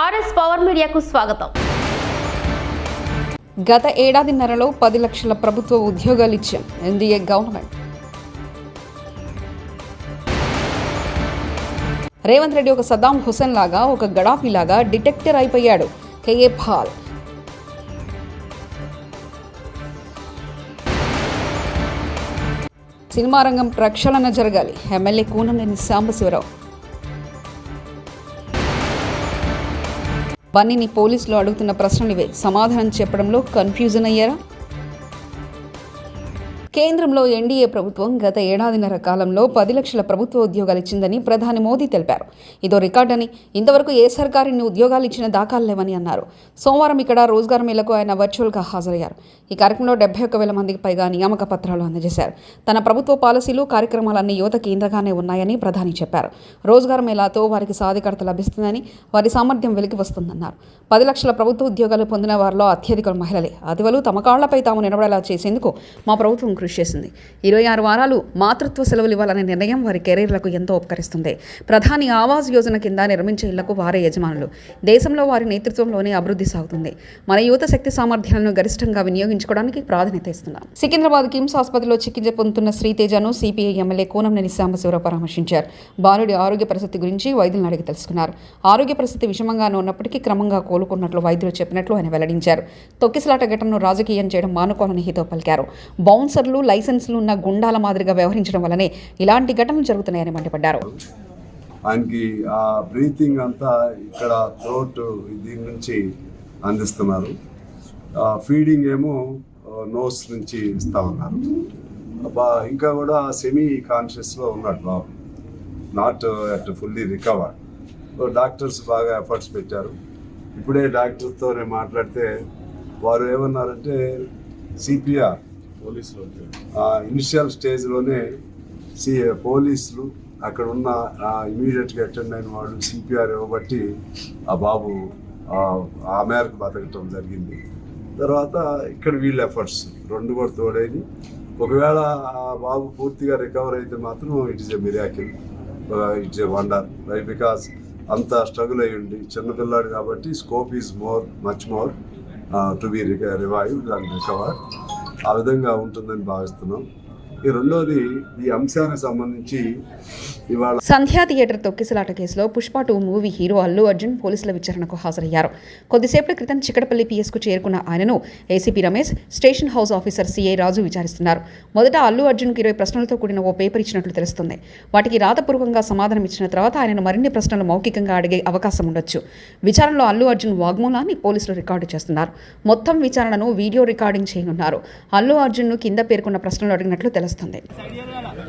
RS power మీడియాకు స్వాగతం. గత ఏడాదిన్నరలో పది లక్షల ప్రభుత్వ ఉద్యోగాలు ఇచ్చాం ఎన్డీఏ గవర్నమెంట్. రేవంత్ రెడ్డి ఒక సద్దాం హుసేన్ లాగా ఒక గడాఫీ లాగా డిటెక్టర్ అయిపోయాడు కేఏ పాల్. సినిమా రంగం ప్రక్షాళన జరగాలి. ఎమ్మెల్యే కూనంనేని సాంబశివరావు. బన్నీని పోలీసులు అడుగుతున్న ప్రశ్నలు ఇవే. సమాధానం చెప్పడంలో కన్ఫ్యూజన్ అయ్యారా? కేంద్రంలో ఎన్డీఏ ప్రభుత్వం గత ఏడాదిన్నర కాలంలో పది లక్షల ప్రభుత్వ ఉద్యోగాలు ఇచ్చిందని ప్రధాని మోదీ తెలిపారు. ఇదో రికార్డని ఇంతవరకు ఏ సర్కారిని ఉద్యోగాలు ఇచ్చిన దాఖలు లేవని అన్నారు. సోమవారం ఇక్కడ రోజ్గార్ మేళకు ఆయన వర్చువల్గా హాజరయ్యారు. ఈ కార్యక్రమంలో డెబ్బై ఒక్క వేల మందికి పైగా నియామక పత్రాలు అందజేశారు. తన ప్రభుత్వ పాలసీలు కార్యక్రమాలన్నీ యువత కేంద్రంగానే ఉన్నాయని ప్రధాని చెప్పారు. రోజ్గార్ మేళాతో వారికి సాధికారత లభిస్తుందని వారి సామర్థ్యం వెలికి వస్తుందన్నారు. పది లక్షల ప్రభుత్వ ఉద్యోగాలు పొందిన వారిలో అత్యధిక మహిళలే. అదివలు తమ కాళ్ళపై తాము నిలబడేలా చేసేందుకు మా ప్రభుత్వం కృషి చేసింది. ఇరవై ఆరు వారాలు మాతృత్వ సెలవులు ఇవ్వాలనే నిర్ణయం వారి కెరీర్లకు ఎంతో ఉపకరిస్తుంది. ప్రధాని ఆవాస్ యోజన కింద నిర్మించే ఇళ్ళకు వారే యజమానులు. దేశంలో వారి నేతృత్వంలోనే అభివృద్ధి సాగుతుంది. మన యువత శక్తి సామర్థ్యాలను గరిష్టంగా వినియోగించుకోవడానికి ప్రాధాన్యత ఇస్తున్నాం. సికింద్రాబాద్ కిమ్స్ ఆసుపత్రిలో చికిత్స పొందుతున్న శ్రీతేజను సిపిఐ ఎమ్మెల్యే కోనంనేని సాంబశివరావు పరామర్శించారు. బాలుడి ఆరోగ్య పరిస్థితి గురించి వైద్యులను అడిగి తెలుసుకున్నారు. ఆరోగ్య పరిస్థితి విషమంగానే ఉన్నప్పటికీ క్రమంగా కోలుకున్నట్లు వైద్యులు చెప్పినట్లు ఆయన వెల్లడించారు. తొక్కిసలాట ఘటనను రాజకీయం చేయడం మానుకోవాలని హితో పలికారు. బౌన్సర్లు లైసెన్సులు ఉన్న గుండాల మాదిరిగా వ్యవహరించడం వల్లనే ఇలాంటి ఘటనలు జరుగుతున్నాయని మండిపడ్డారు. ఆయనకి ఆ బ్రీతింగ్ అంతా ఇక్కడ థ్రోట్ దీని నుంచి అందిస్తున్నారు. ఫీడింగ్ ఏమో నోస్ నుంచి ఇస్తా ఉన్నారు. ఇంకా కూడా సెమీ కాన్షియస్లో ఉన్నాడు బాబు. Not at fully recover so doctors బాగా ఎఫర్ట్స్ పెట్టారు. ఇప్పుడే డాక్టర్తో నేను మాట్లాడితే వారు ఏమన్నారంటే సిపిఆర్ ఇనిషియల్ స్టేజ్లోనే సి పోలీసులు అక్కడ ఉన్న ఇమీడియట్గా అటెండ్ అయిన వాళ్ళు సిపిఆర్ ఇవ్వబట్టి ఆ బాబు ఆ, ఆ మేరకు బతకటం జరిగింది. తర్వాత ఇక్కడ వీళ్ళ ఎఫర్ట్స్ రెండు కూడా తోడైంది ఒకవేళ ఆ బాబు పూర్తిగా రికవర్ అయితే మాత్రం it is a miracle it's a wonder right because అంత స్ట్రగుల్ అయ్యి ఉండి చిన్నపిల్లాడు కాబట్టి scope is more much more to be revive and recover ఆ విధంగా ఉంటుందని భావిస్తున్నాం. ఈ రెండోది ఈ అంశానికి సంబంధించి ఇవాళ సంధ్యా థియేటర్ తొక్కిసలాట కేసులో Pushpa two movie hero Allu Arjun పోలీసుల విచారణకు హాజరయ్యారు. కొద్దిసేపటి క్రితం చికడపల్లి పిఎస్కు చేరుకున్న ఆయనను ACP Ramesh station house officer CI Raju విచారిస్తున్నారు. మొదట అల్లు అర్జున్కి ఇరవై ప్రశ్నలతో కూడిన ఓ పేపర్ ఇచ్చినట్లు తెలుస్తుంది. వాటికి రాతపూర్వకంగా సమాధానం ఇచ్చిన తర్వాత ఆయనను మరిన్ని ప్రశ్నలు మౌఖికంగా అడిగే అవకాశం ఉండొచ్చు. విచారణలో అల్లు అర్జున్ వాగ్మూలాన్ని పోలీసులు రికార్డు చేస్తున్నారు. మొత్తం విచారణను వీడియో రికార్డింగ్ చేయనున్నారు. అల్లు అర్జున్ను కింద పేర్కొన్న ప్రశ్నలు అడిగినట్లు తెలుస్తుంది.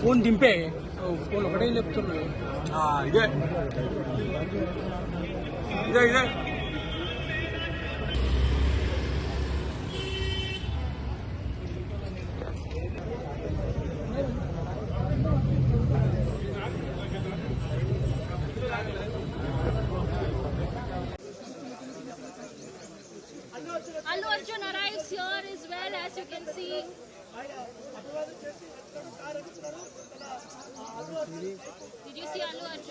ఫోన్ దింపే. ఫోన్ ఒకటే చెప్తున్నాడు ఇదే. ఇదే ఇదే. అల్లు అల్లు అల్లు అల్లు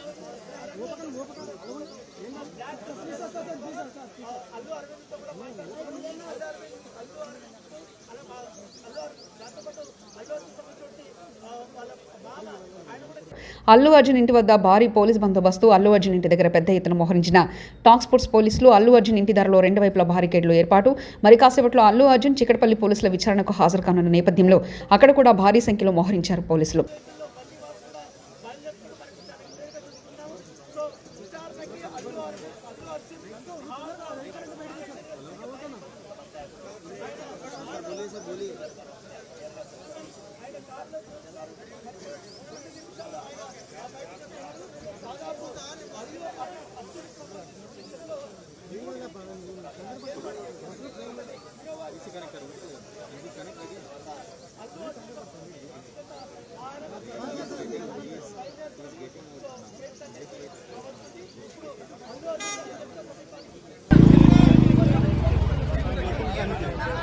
అల్లు అల్లు అర్జున్ ఇంటి వద్ద భారీ పోలీస్ బందోబస్తు అల్లు అర్జున్ ఇంటి దగ్గర పెద్ద ఎత్తున మోహరించిన. టాక్ పోలీసులు అల్లు అర్జున్ ఇంటి ధరలో రెండు వైపులా బారికేడ్లు ఏర్పాటు. మరి కాసేపట్లో అల్లు అర్జున్ చికటపల్లి పోలీసుల విచారణకు హాజరు కానున్న నేపథ్యంలో అక్కడ కూడా భారీ సంఖ్యలో మోహరించారు పోలీసులు.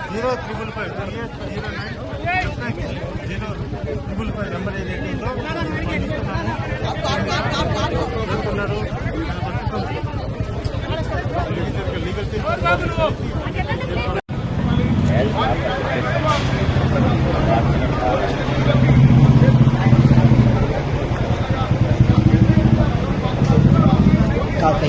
Zero triple five TS zero nine zero triple five number ఏదైతుందో జరుగుతున్నారు లీగల్ రేవంత్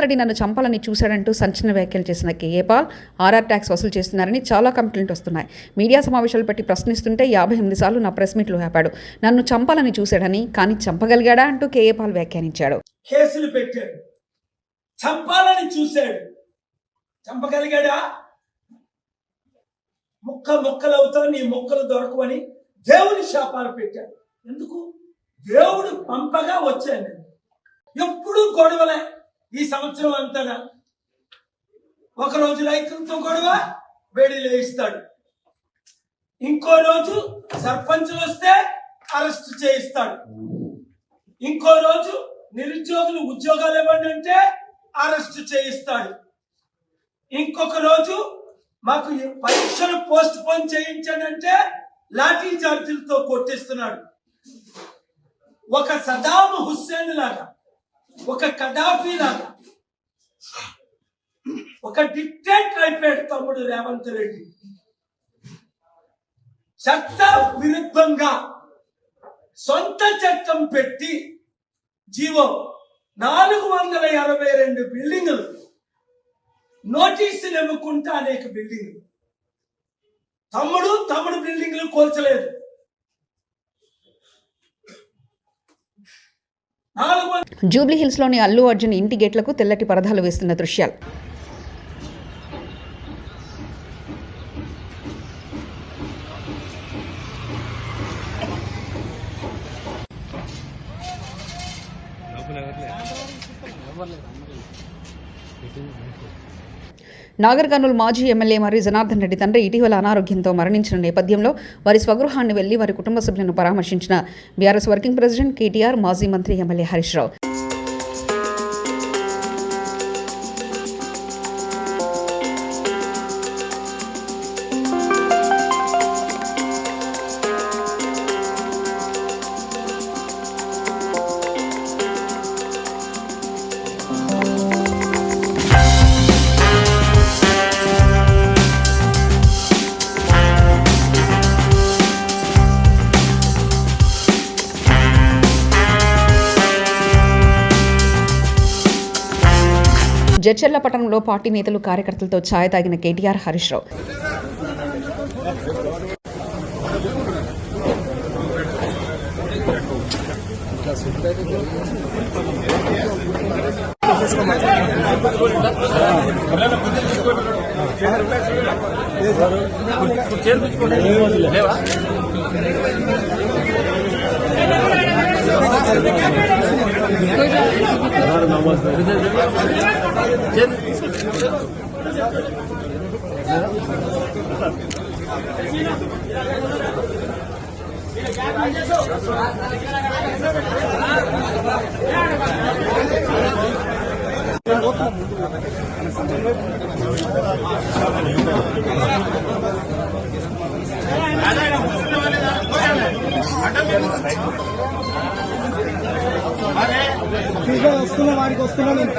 రెడ్డి నన్ను చంపాలని చూశాడంటూ సంచలన వ్యాఖ్యలు చేసిన కేఏపాల్ ఆర్ఆర్ ట్యాక్స్ వసూలు చేస్తున్నారని చాలా కంప్లైంట్ వస్తున్నాయి. మీడియా సమావేశాలు పెట్టి ప్రశ్నిస్తుంటే యాభై ఎనిమిది సార్లు నా ప్రెస్ మీట్లు ఆపాడు. నన్ను చంపాలని చూశాడని కానీ చంపగలిగాడా అంటూ కేఏపాల్ వ్యాఖ్యానించాడు. కేసులు పెట్టాడు. చంపాలని చూశాడు. చంపగలిగాడా? ముక్క ముక్కలవుతావు నీ మొక్కలు దొరకవని దేవుని శాపాలు పెట్టాడు. ఎందుకు? దేవుడు పంపగా వచ్చాను నేను. ఎప్పుడు గొడవలే ఈ సంవత్సరం అంతగా. ఒక రోజు రైతులతో గొడవ వేడి లేయిస్తాడు. ఇంకో రోజు సర్పంచులు వస్తే అరెస్ట్ చేయిస్తాడు. ఇంకో రోజు నిరుద్యోగులు ఉద్యోగాలు ఇవ్వండి అంటే అరెస్ట్ చేయిస్తాడు. ఇంకొక రోజు మాకు పరీక్షలు పోస్ట్ పోన్ చేయించాడంటే లాఠీ చార్జీలతో కొట్టిస్తున్నాడు. ఒక సదాం హుస్సేన్ లాగా ఒక కదాఫీ లాగా ఒక డిక్టేటర్ అయిపోయాడు తమ్ముడు రేవంత్ రెడ్డి. చట్ట విరుద్ధంగా సొంత చట్టం పెట్టి జీవో నాలుగు వందల అరవై రెండు బిల్డింగులు నోటీసులు ఇవ్వకుండా అనేక బిల్డింగ్లు. తమ్ముడు తమ్ముడు బిల్డింగ్లు కోల్చలేదు. జూబ్లీ హిల్స్లోని అల్లు అర్జున్ ఇంటి గేట్లకు తెల్లటి పరదాలు వేస్తున్న దృశ్యాలు. నాగర్ కర్నూలు మాజీ ఎమ్మెల్యే మరియు జనార్దన్ రెడ్డి తండ్రి ఇటీవల అనారోగ్యంతో మరణించిన నేపథ్యంలో వారి స్వగృహాన్ని వెళ్ళి వారి కుటుంబ సభ్యులను పరామర్శించిన బీఆర్ఎస్ వర్కింగ్ ప్రెసిడెంట్ కేటీఆర్ మాజీ మంత్రి ఎమ్మెల్యే హరీష్ రావు. జడ్చర్ల పట్టణంలో పార్టీ నేతలు కార్యకర్తలతో ఛాయ్ తాగిన కేటీఆర్ హరీష్ రావు. వస్తున్నా వాడికి వస్తున్నా నేను.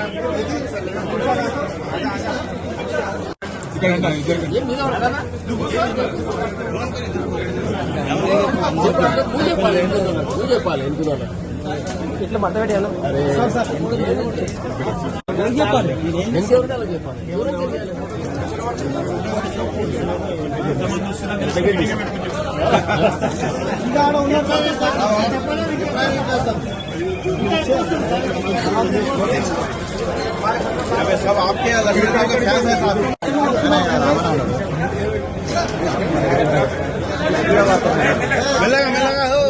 ఇట్లా మట్ట పెట్టాను సార్ సార్ ఏం చెప్పాలి? सब आपके लड़के के फ़ैन है साहब मिलेगा मिलेगा हो।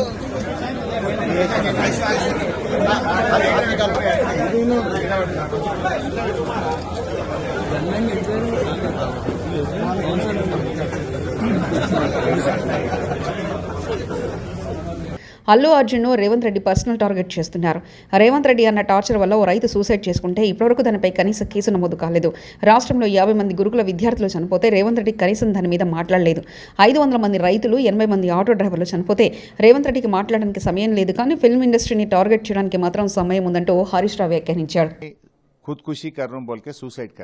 అల్లు అర్జున్ను రేవంత్ రెడ్డి పర్సనల్ టార్గెట్ చేస్తున్నారు. రేవంత్ రెడ్డి అన్న టార్చర్ వల్ల ఓ రైతు సూసైడ్ చేసుకుంటే ఇప్పటివరకు దానిపై కనీస కేసు నమోదు కాలేదు. రాష్ట్రంలో యాభై మంది గురుకుల విద్యార్థులు చనిపోతే రేవంత్ రెడ్డి కనీసం దాని మీద మాట్లాడలేదు. ఐదు వందల మంది రైతులు ఎనభై మంది ఆటో డ్రైవర్లు చనిపోతే రేవంత్ రెడ్డికి మాట్లాడడానికి సమయం లేదు కానీ ఫిల్మ్ ఇండస్ట్రీని టార్గెట్ చేయడానికి మాత్రం సమయం ఉందంటూ హరీష్ రావు వ్యాఖ్యానించాడు ఖుద్ఖుషీ కర్ణం బోల్కే సూసైడ్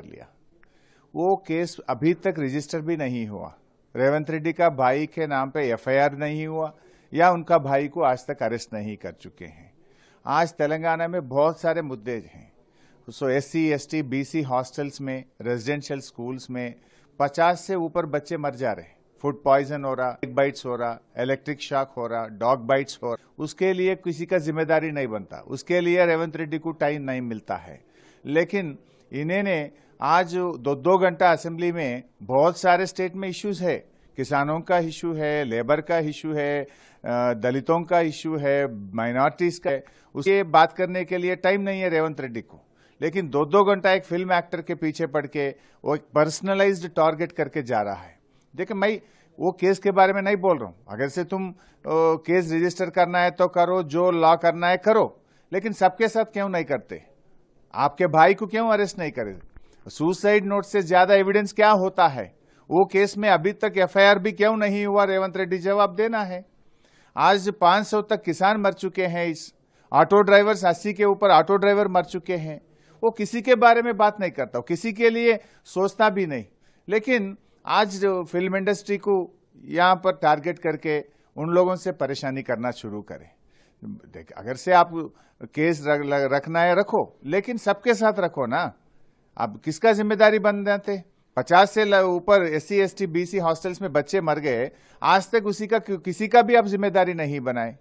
वो केस अभी तक रजिस्टर भी नहीं हुआ। रेवंत रेड्डी का भाई के नाम पे एफआईआर नहीं हुआ या उनका भाई को आज तक अरेस्ट नहीं कर चुके हैं। आज तेलंगाना में बहुत सारे मुद्दे हैं। So S C S T B C hostels में, रेजिडेंशियल स्कूल्स में पचास से ऊपर बच्चे मर जा रहे हैं। फ़ूड पॉइजन हो रहा, एग बाइट्स हो रहा, इलेक्ट्रिक शॉक हो रहा, डॉग बाइट्स हो रहा। उसके लिए किसी का ज़िम्मेदारी नहीं बनता। उसके लिए रेवंत रेड्डी को टाइम नहीं मिलता है। लेकिन इन्होंने आज दो दो घंटा असेंबली में बहुत सारे स्टेट में इश्यूज़ है। किसानों का इशू है लेबर का इशू है दलितों का इशू है माइनॉरिटीज का है। उसके बात करने के लिए टाइम नहीं है रेवंत रेड्डी को। लेकिन दो दो घंटा एक फ़िल्म एक्टर के पीछे पड़ के वो एक पर्सनलाइज्ड टारगेट करके जा रहा है। देखिए मैं वो केस के बारे में नहीं बोल रहा हूँ। अगर से तुम अ, केस रजिस्टर करना है तो करो जो लॉ करना है करो। लेकिन सबके साथ क्यों नहीं करते? आपके भाई को क्यों अरेस्ट नहीं करे? सुसाइड नोट से ज़्यादा एविडेंस क्या होता है? वो केस में अभी तक एफआईआर भी क्यों नहीं हुआ? रेवंत रेड्डी जवाब देना है। आज 500 तक किसान मर चुके हैं इस ऑटो ड्राइवर्स अस्सी के ऊपर ऑटो ड्राइवर मर चुके हैं। वो किसी के बारे में बात नहीं करता किसी के लिए सोचता भी नहीं। लेकिन आज जो फ़िल्म इंडस्ट्री को यहाँ पर टारगेट करके उन लोगों से परेशानी करना शुरू करें। देख अगर से आप केस रख, रखना है रखो लेकिन सबके साथ रखो ना। अब किसका ज़िम्मेदारी बन जाते पचास से ऊपर S C S T B C hostels में बच्चे मर गए, आज तक उसी का किसी का भी आप ज़िम्मेदारी नहीं बनाए।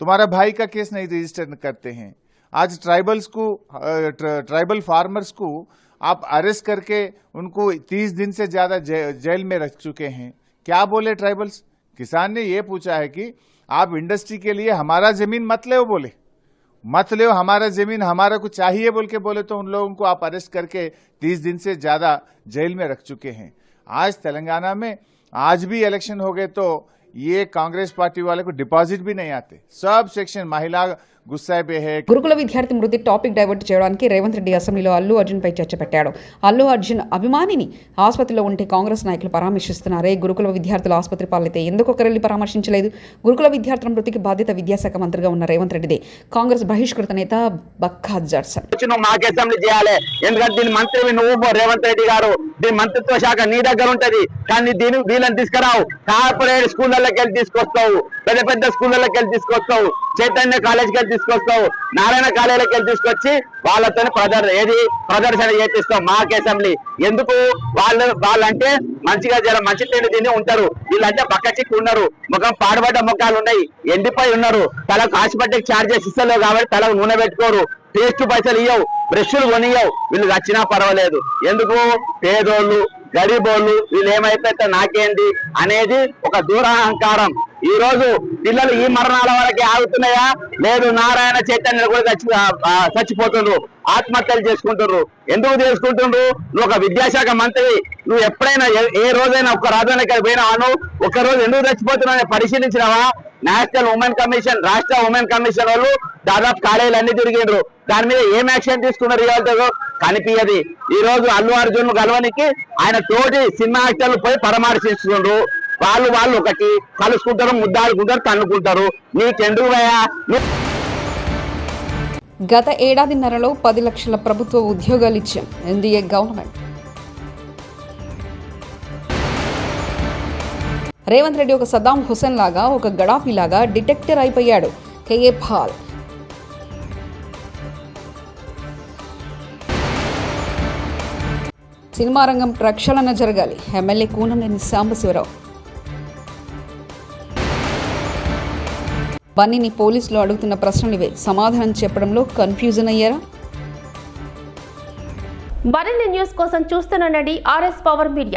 तुम्हारा भाई का केस नहीं रजिस्टर करते हैं। आज ट्राइबल्स को ट्राइबल फार्मर्स को आप अरेस्ट करके उनको तीस दिन से ज़्यादा जेल में रख चुके हैं। क्या बोले ट्राइबल्स? किसान ने यह पूछा है कि आप इंडस्ट्री के लिए हमारा ज़मीन मत ले बोले। मत लो हमारा ज़मीन, हमारा को चाहिए बोल के बोले तो उन लोगों को आप अरेस्ट करके तीस दिन से ज़्यादा जेल में रख चुके हैं। आज तेलंगाना में, आज भी इलेक्शन हो गए तो ये कांग्रेस पार्टी वाले को डिपॉजिट भी नहीं आते। सब सेक्शन महिला గురుకుల విద్యార్థి మృతి టాపిక్ డైవర్ట్ చేయడానికి రేవంత్ రెడ్డి అసెంబ్లీలో అల్లు అర్జున్ పై చర్చ పెట్టాడు. అల్లు అర్జున్ అభిమానిని ఆసుపత్రిలో ఉంటే కాంగ్రెస్ నాయకులు పరామర్శిస్తున్నారే. గురుకుల విద్యార్థుల ఆసుపత్రి పాలైతే ఎందుకు ఒకరెళ్ళి పరామర్శించలేదు? గురుకుల విద్యార్థుల మృతికి బాధ్యత విద్యాశాఖ మంత్రిగా ఉన్న రేవంత్ రెడ్డిదే. కాంగ్రెస్ బహిష్కృత నేత బక్కా జడ్సన్. వచ్చి నువ్వు మాకు అసెంబ్లీ చేయాలి. ఎందుకంటే దీని మంత్రి నువ్వు రేవంత్ రెడ్డి గారు. దీని మంత్రిత్వ శాఖ నీ దగ్గర ఉంటది. కానీ దీని వీళ్ళని తీసుకురావు. కార్పొరేట్ స్కూళ్ళకి వెళ్ళి తీసుకొస్తావు. పెద్ద పెద్ద స్కూళ్ళకి వెళ్ళి తీసుకొస్తావు. చైతన్య కాలేజ్కి వెళ్ళి తీసుకొస్తావు. నారాయణ కాలేజీలోకి వెళ్ళి తీసుకొచ్చి వాళ్ళతో ప్రదర్ ఏది? ప్రదర్శన చేపిస్తాం మాక్ అసెంబ్లీ. ఎందుకు? వాళ్ళు వాళ్ళంటే మంచిగా జర మంచి తిండి తిని ఉంటారు. వీళ్ళంటే పక్క చిక్కు ఉన్నారు. ముఖం పాడుబడ్డ ముఖాలు ఉన్నాయి. ఎండిపోయి ఉన్నారు. తలకు హాస్పిటల్కి ఛార్జెస్ ఇస్తలేవు కాబట్టి తలకు నూనె పెట్టుకోరు. టేస్ట్ పైసలు ఇయ్యవు. బ్రష్లు కొనియవు వీళ్ళు వచ్చినా పర్వాలేదు. ఎందుకు? పేదోళ్ళు గరీబోళ్ళు వీళ్ళు ఏమైపోతే నాకేంది అనేది ఒక దూరాహంకారం. ఈ రోజు పిల్లలు ఈ మరణాల వరకే ఆగుతున్నాయా? లేదు నారాయణ చైతన్యులు కూడా చచ్చి చచ్చిపోతుండ్రు. ఆత్మహత్యలు చేసుకుంటున్నారు ఎందుకు చేసుకుంటుండ్రు? నువ్వు ఒక విద్యాశాఖ మంత్రి నువ్వు ఎప్పుడైనా ఏ- ఏ రోజైనా ఒక రాజధానికి పోయినావాను ఒక రోజు ఎందుకు చచ్చిపోతున్నావు? పరిశీలించినావా? నేషనల్ ఉమెన్ కమిషన్ రాష్ట్ర ఉమెన్ కమిషన్ వాళ్ళు దాదాపు కాలేజీలు అన్ని తిరిగిండ్రు. దాని మీద ఏం యాక్షన్ తీసుకున్నారు ఇవాళ కనిపించదు ఈ రోజు అల్లు అర్జున్ గలవనికి ఆయన తోటి సినిమా యాక్టర్లు పోయి పరామర్శిస్తుండ్రు. వాళ్ళు వాళ్ళు ఒకటి కలుసుకుంటారు ముద్దాడుకుంటారు తన్నుకుంటారు. నీకెందుకు భయా గత ఏడాదిన్నరలో పది లక్షల ప్రభుత్వ ఉద్యోగాలు ఇచ్చాం ఎన్డీఏ గవర్నమెంట్. రేవంత్ రెడ్డి ఒక సద్దాం హుసేన్ లాగా ఒక గడాఫీ లాగా డిటెక్టర్ అయిపోయాడు కేఏ పాల్. సినిమా రంగం ప్రక్షాళన జరగాలి. ఎమ్మెల్యే కూననేని సాంబశివరావు. బన్నీని పోలీసులు అడుగుతున్న ప్రశ్నలివే సమాధానం చెప్పడంలో కన్ఫ్యూజన్ అయ్యారా? మరిన్ని న్యూస్ కోసం చూస్తున్న ఆర్ఎస్ పవర్ మీడియా.